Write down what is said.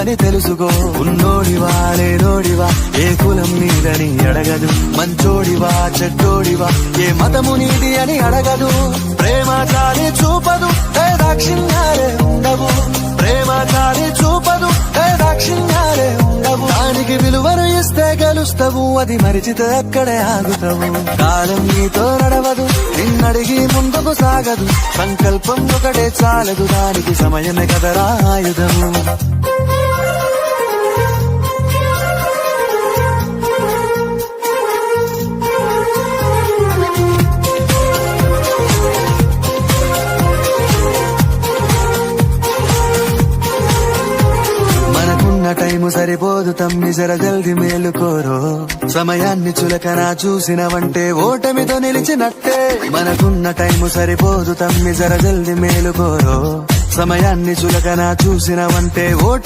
అని తెలుసుకో. ఉన్నోడివా లేనోడివా ఏ కులం నీదని అడగదు. మంచోడివా చెడ్డోడివా ఏ మతము నీది అని అడగదు. ప్రేమ చాలి చూపదు దాక్షిణ్యాలే ఉండవు. ప్రేమ చాలి చూపదు దాక్షిణ్యాలే ఉండవు. దానికి విలువను ఇస్తే గెలుస్తావు అది మరిచితే అక్కడే ఆగుతావు. కాలం నీతో నడవదు నిన్నడిగి ముందుకు సాగదు. సంకల్పం ఒకటే చాలదు దానికి సమయమే కదరా ఆయుధము. మనకున్న టైము సరిపోదు తమ్మి జర జల్ది మేలుకోరో సమయాన్ని చులకన చూసినవంటే ఓటమితో నిలిచినట్టే. మనకున్న టైము సరిపోదు తమ్మి జర జల్ది మేలుకోరో సమయాన్ని చులకన చూసినవంటే ఓట